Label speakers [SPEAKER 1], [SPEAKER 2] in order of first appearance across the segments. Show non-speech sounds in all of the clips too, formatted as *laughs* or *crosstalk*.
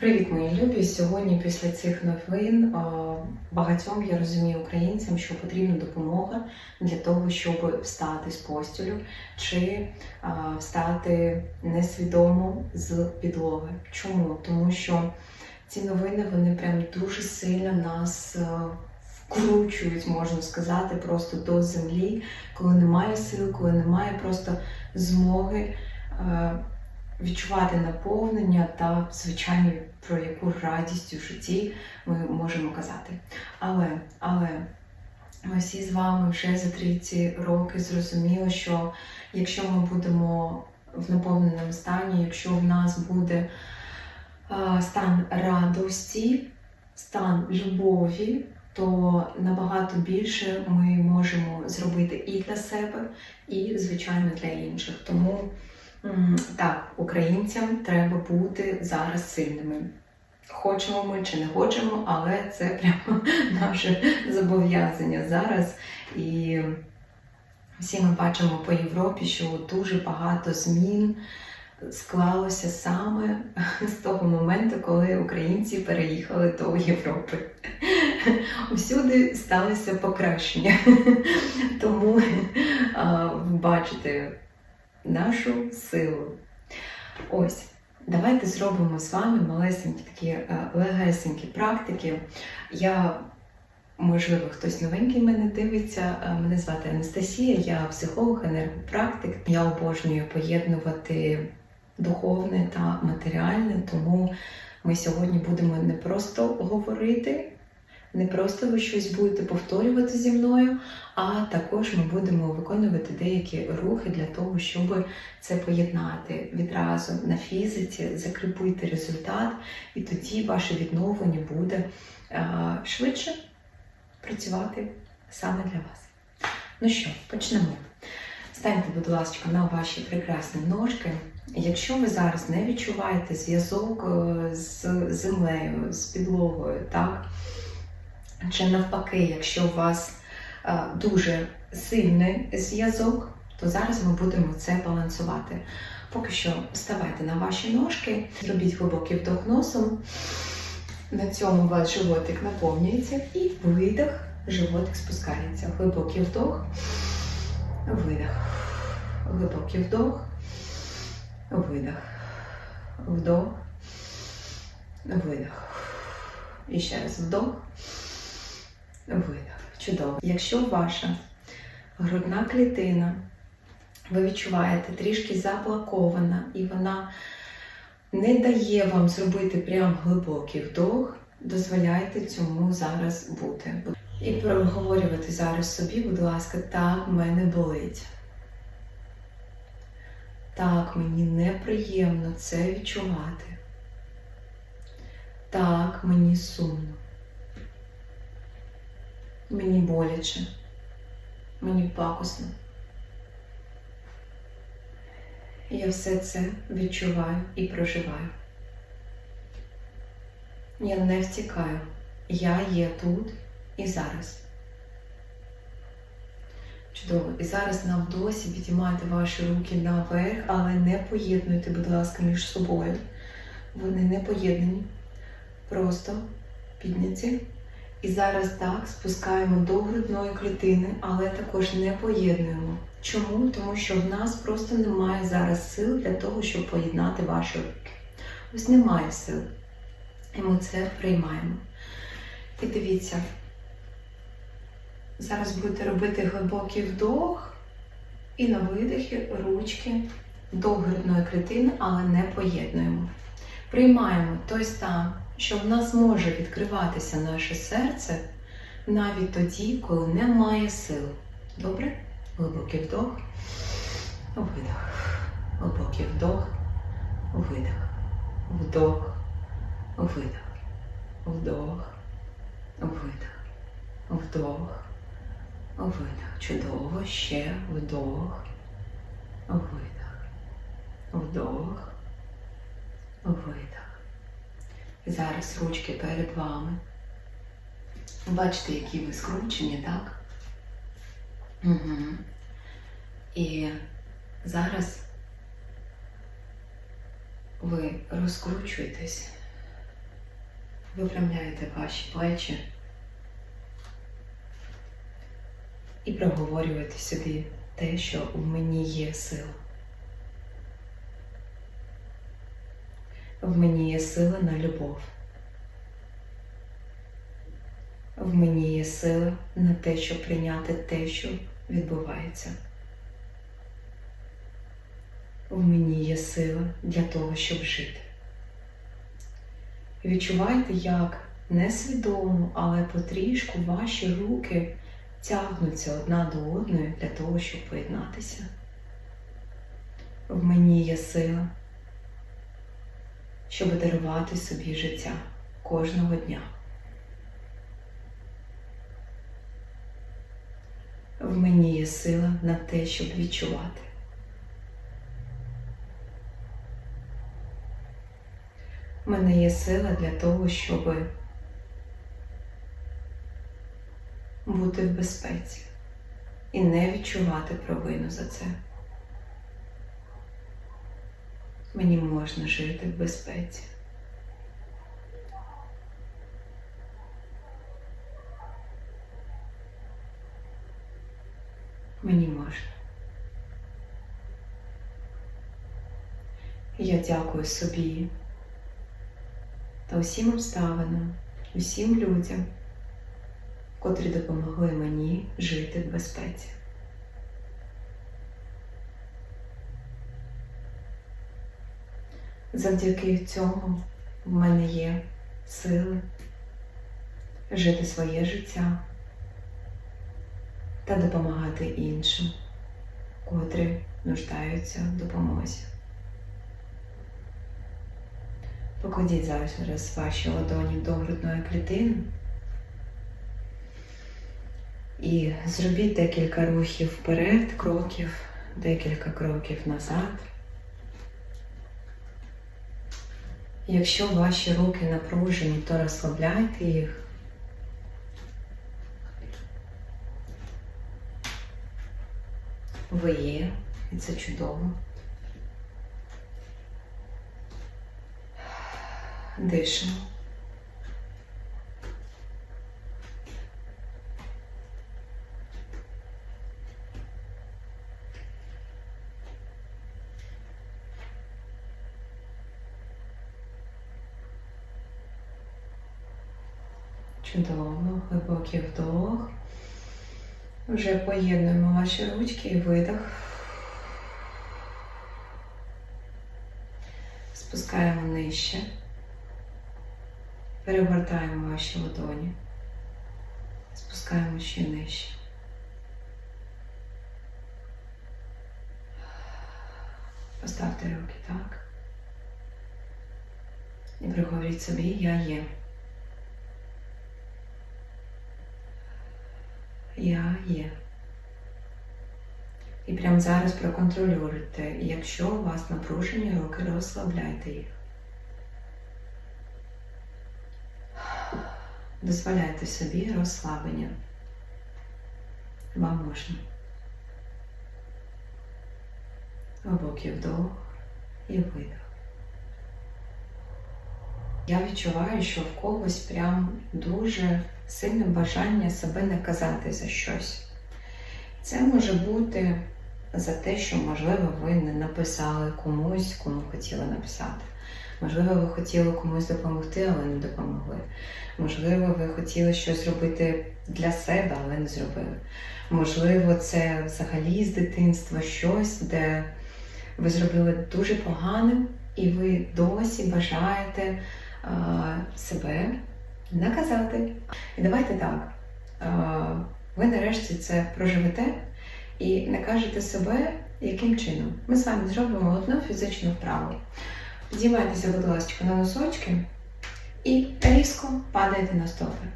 [SPEAKER 1] Привіт, мої любі! Сьогодні після цих новин багатьом я розумію українцям, що потрібна допомога для того, щоб встати з постілю чи встати несвідомо з підлоги. Чому? Тому що ці новини вони прям дуже сильно нас вкручують, можна сказати, просто до землі, коли немає сил, коли немає просто змоги. Відчувати наповнення та, звичайно, про яку радість у житті ми можемо казати. Але, але ми всі з вами вже за 30 роки зрозуміли, що якщо ми будемо в наповненому стані, якщо в нас буде стан радості, стан любові, то набагато більше ми можемо зробити і для себе, і, звичайно, для інших. Тому Так, українцям треба бути зараз сильними. Хочемо ми чи не хочемо, але це прямо *laughs* наше зобов'язання зараз. І всі ми бачимо по Європі, що дуже багато змін склалося саме з того моменту, коли українці переїхали до Європи. *laughs* Усюди сталося покращення. *laughs* Тому бачите нашу силу. Ось, давайте зробимо з вами малесенькі такі е, легесенькі практики. Я, можливо, хтось новенький мене дивиться. Е, Мене звати Анастасія, я психолог, енергопрактик. Я обожнюю поєднувати духовне та матеріальне, тому ми сьогодні будемо не просто говорити. Не просто ви щось будете повторювати зі мною, а також ми будемо виконувати деякі рухи для того, щоб це поєднати відразу на фізиці, закріпити результат, і тоді ваше відновлення буде е, швидше працювати саме для вас. Ну що, почнемо. Станьте, будь ласка, на ваші прекрасні ножки. Якщо ви зараз не відчуваєте зв'язок е, з землею, з підлогою, так? Чи навпаки, якщо у вас е, дуже сильний зв'язок, то зараз ми будемо це балансувати. Поки що вставайте на ваші ножки, зробіть глибокий вдох носом. На цьому у вас животик наповнюється і видих, животик спускається. Глибокий вдох, видих. Глибокий вдох, видих. Вдох, видих. І ще раз вдох. Видих. Чудово. Якщо ваша грудна клітина, ви відчуваєте трішки заблокована, і вона не дає вам зробити прям глибокий вдох, дозволяйте цьому зараз бути. І проговорювати зараз собі, будь ласка, так, в мене болить. Так, мені неприємно це відчувати. Так, мені сумно. Мені боляче, мені пакосно. Я все це відчуваю і проживаю. Я не втікаю. Я є тут і зараз. Чудово. І зараз на вдосі підіймайте ваші руки наверх, але не поєднуйте, будь ласка, між собою. Вони не поєднані. Просто підняті. І зараз так спускаємо до грудної клітини, але також не поєднуємо. Чому? Тому що в нас просто немає зараз сил для того, щоб поєднати ваші руки. Ось немає сил. І ми це приймаємо. І дивіться, зараз будете робити глибокий вдох і на видихі ручки до грудної клітини, але не поєднуємо. Приймаємо той стан, що в нас може відкриватися наше серце навіть тоді, коли немає сил. Добре? Глибокий вдох, видох. Глибокий вдох, видох. Вдох, видох. Вдох, видох. Вдох, видох. Чудово. Ще вдох, видох. Вдох, видох. Зараз ручки перед вами. Бачите, які ви скручені, так? Угу. І зараз ви розкручуєтесь випрямляєте ваші плечі і проговорюєте собі те, що в мені є сила. В мені є сила на любов. В мені є сила на те, щоб прийняти те, що відбувається. В мені є сила для того, щоб жити. Відчувайте, як несвідомо, але потрішку ваші руки тягнуться одна до одної для того, щоб поєднатися. В мені є сила, щоб дарувати собі життя кожного дня. В мені є сила на те, щоб відчувати. В мене є сила для того, щоб бути в безпеці і не відчувати провину за це. Мені можна жити в безпеці. Мені можна. Я дякую собі та усім обставинам, усім людям, котрі допомогли мені жити в безпеці. Завдяки цьому в мене є сили жити своє життя та допомагати іншим, котрі нуждаються в допомозі. Покладіть зараз ваші ладоні до грудної клітини і зробіть декілька рухів вперед, кроків, декілька кроків назад. Якщо ваші руки напружені, то розслабляйте їх. Ви є, і це чудово. Дишимо. Чудово, глибокий вдох. Вже поєднуємо ваші ручки і видох. Спускаємо нижче. Перевертаємо ваші ладоні. Спускаємо ще нижче. Поставте руки так. І приговоріть собі, я є. Я є. І прямо зараз проконтролюйте, якщо у вас напружені руки, розслабляйте їх. Дозволяйте собі розслаблення. Вам можна. Глибокий вдох і видох. Я відчуваю, що в когось прям дуже сильне бажання себе наказати за щось. Це може бути за те, що, можливо, ви не написали комусь, кому хотіли написати. Можливо, ви хотіли комусь допомогти, але не допомогли. Можливо, ви хотіли щось зробити для себе, але не зробили. Можливо, це взагалі з дитинства щось, де ви зробили дуже поганим, і ви досі бажаєте себе наказати. І давайте так. Ви нарешті це проживете і накажете себе, яким чином. Ми з вами зробимо одну фізичну вправу. Підіймайтеся, будь ласка, на носочки і різко падайте на стопи.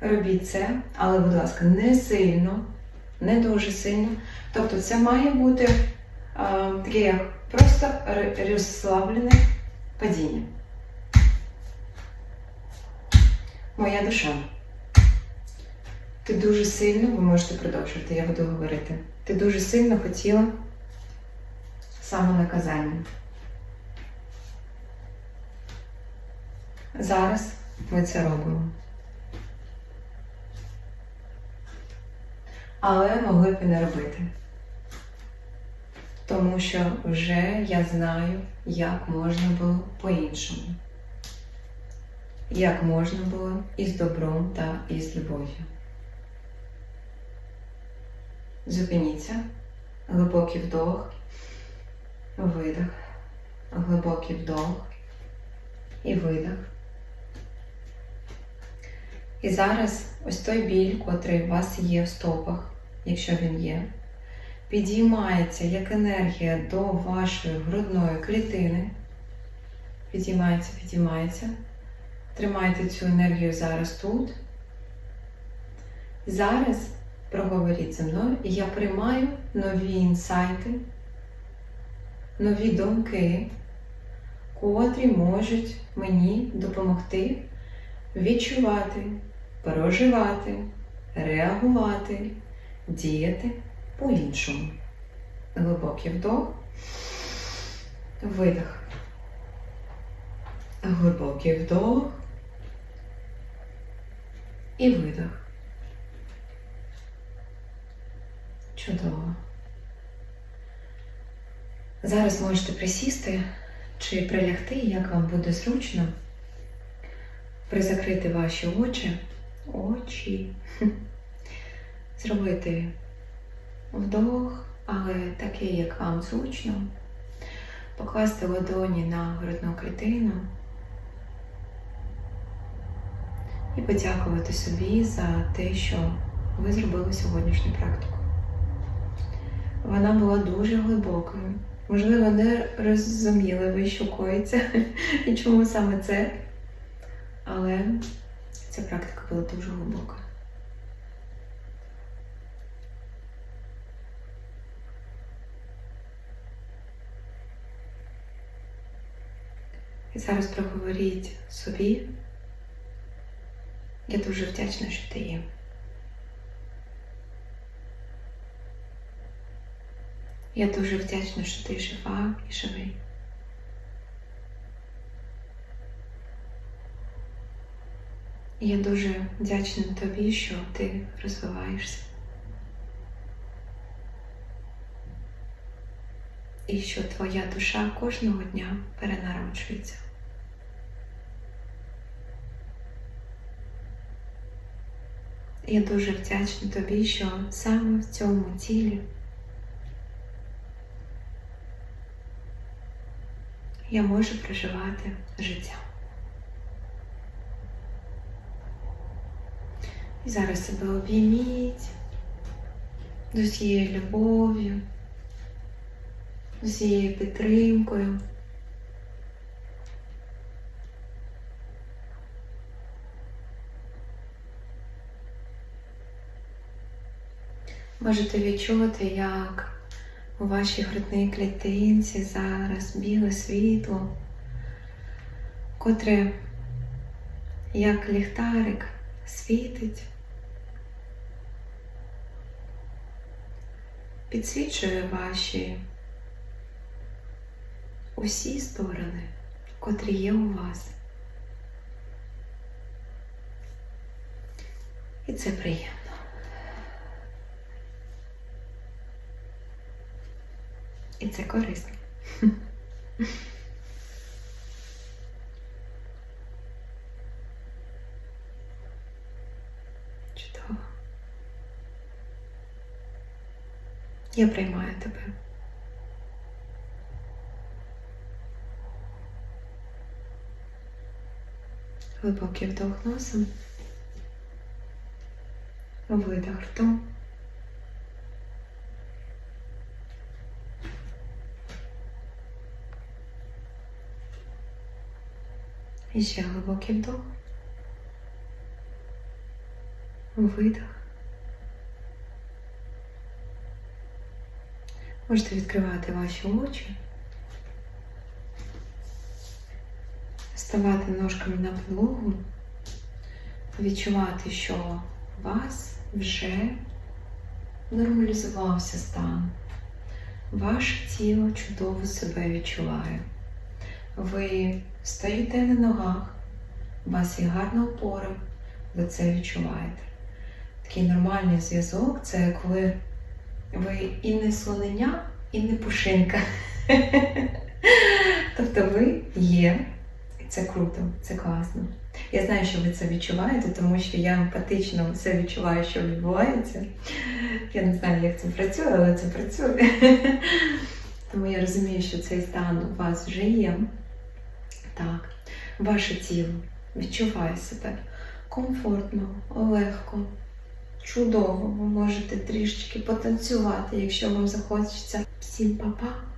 [SPEAKER 1] Робіть це, але, будь ласка, не сильно, не дуже сильно. Тобто це має бути а, таке просто розслаблене падіння. Моя душа. Ти дуже сильно, ви можете продовжувати, я буду говорити. Ти дуже сильно хотіла самонаказанням. Зараз ми це робимо. Але могли б і не робити. Тому що вже я знаю, як можна було по-іншому. Як можна було із добром та із любов'ю. Зупиніться. Глибокий вдох, видих, глибокий вдох і видих. І зараз ось той біль, котрий у вас є в стопах, якщо він є, підіймається як енергія до вашої грудної клітини. Підіймається, підіймається. Тримайте цю енергію зараз тут. Зараз проговоріть зі мною, і я приймаю нові інсайти, нові думки, котрі можуть мені допомогти відчувати, проживати, реагувати, діяти по-іншому. Глибокий вдох, видих. Глибокий вдох і видих. Чудово. Зараз можете присісти чи прилягти, як вам буде зручно. Призакрити ваші очі, очі, *laughs* зробити вдох, але такий, як вам зручно, покласти ладоні на грудну клітину і подякувати собі за те, що ви зробили сьогоднішню практику. Вона була дуже глибокою. Можливо, не розуміли ви, що коїться *laughs* і чому саме це. Але ця практика була дуже глибока. І зараз проговоріть собі. Я дуже вдячна, що ти є. Я дуже вдячна, що ти жива і живий. Я дуже вдячна тобі, що ти розвиваєшся. І що твоя душа кожного дня перенароджується. Я дуже вдячна тобі, що саме в цьому тілі я можу проживати життя. І зараз себе обійміть з усією любов'ю, усією підтримкою. Можете відчути, як у вашій грудній клітинці зараз біле світло, котре, як ліхтарик, світить, підсвічує ваші усі сторони, котрі є у вас. І це приємно. І це корисно. *laughs* Чудово. Я приймаю тебе. Глибокий вдох носом, видих ртом. І ще глибокий вдох. Видих. Можете відкривати ваші очі, ставати ножками на підлогу, відчувати, що у вас вже нормалізувався стан. Ваше тіло чудово себе відчуває. Ви стоїте на ногах, у вас є гарна опора, ви це відчуваєте. Такий нормальний зв'язок це коли ви і не слонення, і не пушинка. *laughs* Тобто ви є, це круто, це класно. Я знаю, що ви це відчуваєте, тому що я емпатично все відчуваю, що відбувається. Я не знаю, як це працює, але це працює. *laughs* Тому я розумію, що цей стан у вас вже є. Так, ваше тіло відчуває себе комфортно, легко, чудово. Ви можете трішечки потанцювати, якщо вам захочеться. Всім па-па!